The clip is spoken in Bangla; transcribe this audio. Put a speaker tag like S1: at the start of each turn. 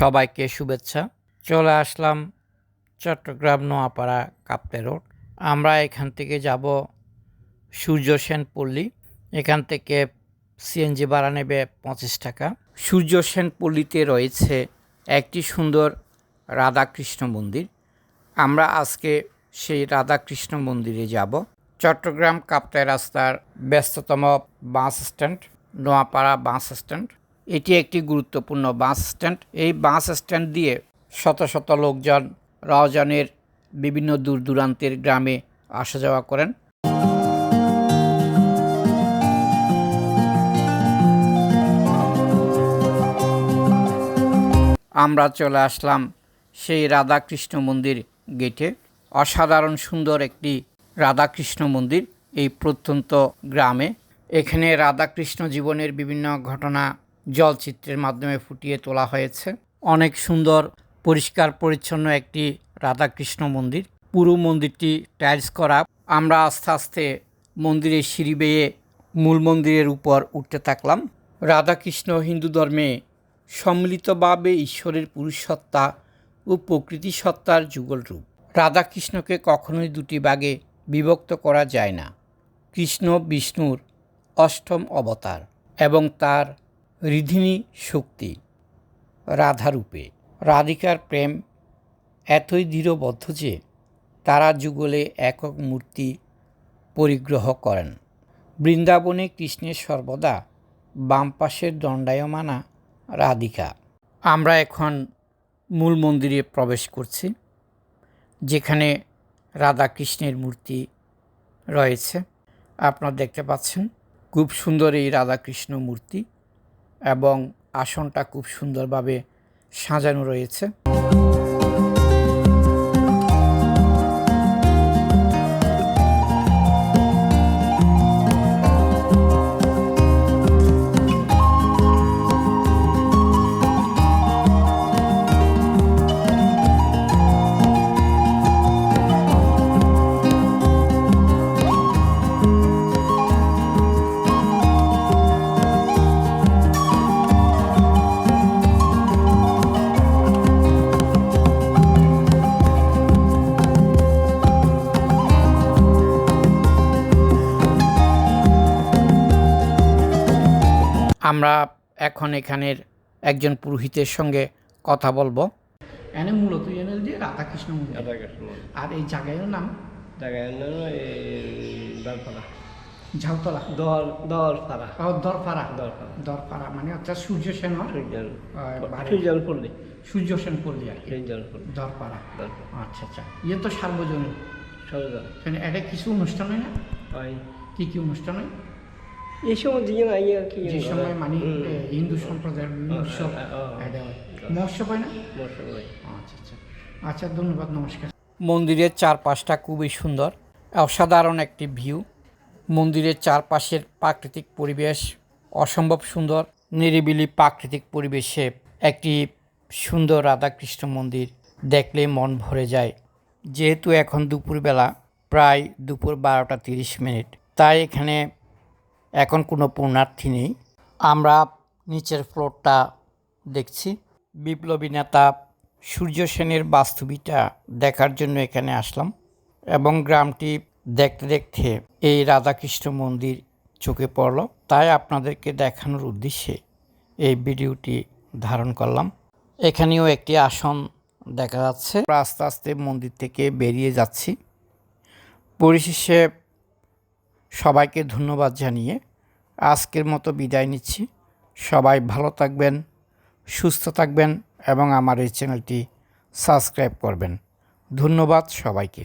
S1: সবাইকে শুভেচ্ছা। চলে আসলাম চট্টগ্রাম নোয়াপাড়া কাপ্তে রোড। আমরা এখান থেকে যাব সূর্য সেন পল্লী। এখান থেকে সিএনজি ভাড়া নেবে পঁচিশ টাকা। সূর্য সেন পল্লীতে রয়েছে একটি সুন্দর রাধাকৃষ্ণ মন্দির। আমরা আজকে সেই রাধাকৃষ্ণ মন্দিরে যাব। চট্টগ্রাম কাপ্তাই রাস্তার ব্যস্ততম bus stand, Noapara bus stand. এটি একটি গুরুত্বপূর্ণ বাস স্ট্যান্ড। এই বাস স্ট্যান্ড দিয়ে শত শত লোকজন রওজানের বিভিন্ন দূর দূরান্তের গ্রামে আসা যাওয়া করেন। আমরা চলে আসলাম সেই রাধাকৃষ্ণ মন্দির গেটে। অসাধারণ সুন্দর একটি রাধাকৃষ্ণ মন্দির এই প্রত্যন্ত গ্রামে। এখানে রাধাকৃষ্ণ জীবনের বিভিন্ন ঘটনা জলচিত্রের মাধ্যমে ফুটিয়ে তোলা হয়েছে। অনেক সুন্দর, পরিষ্কার, পরিচ্ছন্ন একটি রাধাকৃষ্ণ মন্দির। পুরো মন্দিরটি টাইলস করা। আমরা আস্তে আস্তে মন্দিরের সিঁড়ি বেয়ে মূল মন্দিরের উপর উঠতে থাকলাম। রাধাকৃষ্ণ হিন্দু ধর্মে সম্মিলিতভাবে ঈশ্বরের পুরুষসত্তা ও প্রকৃতি সত্তার যুগল রূপ রাধাকৃষ্ণকে কখনোই দুটি ভাগে বিভক্ত করা যায় না। কৃষ্ণ, বিষ্ণুর অষ্টম অবতার এবং তার রিধিনী শক্তি, রাধারূপে। রাধিকার প্রেম এতই দৃঢ়বদ্ধ যে তারা যুগলে একক মূর্তি পরিগ্রহ করেন। বৃন্দাবনে কৃষ্ণের সর্বদা বাম পাশের দণ্ডায়মানা রাধিকা। আমরা এখন মূল মন্দিরে প্রবেশ করছি, যেখানে রাধাকৃষ্ণের মূর্তি রয়েছে। আপনারা দেখতে পাচ্ছেন, খুব সুন্দর এই রাধাকৃষ্ণ মূর্তি। এবং আসনটা খুব সুন্দরভাবে সাজানো রয়েছে। আমরা এখন এখানের একজন পুরোহিতের সঙ্গে কথা বলব। এনে মূলত এনে যে রাধাকৃষ্ণ মন্দির।
S2: রাধাকৃষ্ণ
S1: আর এই জায়গার নাম?
S2: জায়গায় নাম এই দরপাড়া।
S1: ঝাউতলা।
S2: দর দরপাড়া।
S1: ও দরপাড়া।
S2: দরপাড়া।
S1: দরপাড়া মানে অর্থাৎ সূর্য সেন
S2: সূর্যল
S1: সূর্য সেন পল্লী আর কি। দরপাড়া। আচ্ছা আচ্ছা। ইয়ে তো সার্বজনীন। এটা কিছু অনুষ্ঠান হয় না?
S2: হয়।
S1: কি কি অনুষ্ঠান হয়? যে সময় মানে হিন্দু সম্প্রদায়ের উৎসব। এটা হয় মহোৎসব হয় না? আচ্ছা আচ্ছা। আচ্ছা ধন্যবাদ নমস্কার। মন্দিরের চারপাশটা খুবই সুন্দর অসাধারণ একটি ভিউ। মন্দিরের চারপাশের প্রাকৃতিক পরিবেশ অসম্ভব সুন্দর নিরিবিলি প্রাকৃতিক পরিবেশে একটি সুন্দর রাধাকৃষ্ণ মন্দির দেখলে মন ভরে যায়। যেহেতু এখন দুপুরবেলা প্রায় দুপুর বারোটা তিরিশ মিনিট তাই এখানে এখন কোনো পুণ্যার্থী নেই। আমরা নিচের ফ্লোরটা দেখছি। বিপ্লবী নেতা সূর্য সেনের বাস্তবিটা দেখার জন্য এখানে আসলাম এবং গ্রামটি দেখতে দেখতে এই রাধাকৃষ্ণ মন্দির চোখে পড়ল। তাই আপনাদেরকে দেখানোর উদ্দেশ্যে এই ভিডিওটি ধারণ করলাম। এখানেও একটি আসন দেখা যাচ্ছে। আস্তে আস্তে মন্দির থেকে বেরিয়ে যাচ্ছি। পরিশেষে সবাইকে ধন্যবাদ জানিয়ে আজকের মতো বিদায় নিচ্ছি। সবাই ভালো থাকবেন, সুস্থ থাকবেন এবং আমার এই চ্যানেলটি সাবস্ক্রাইব করবেন। ধন্যবাদ সবাইকে।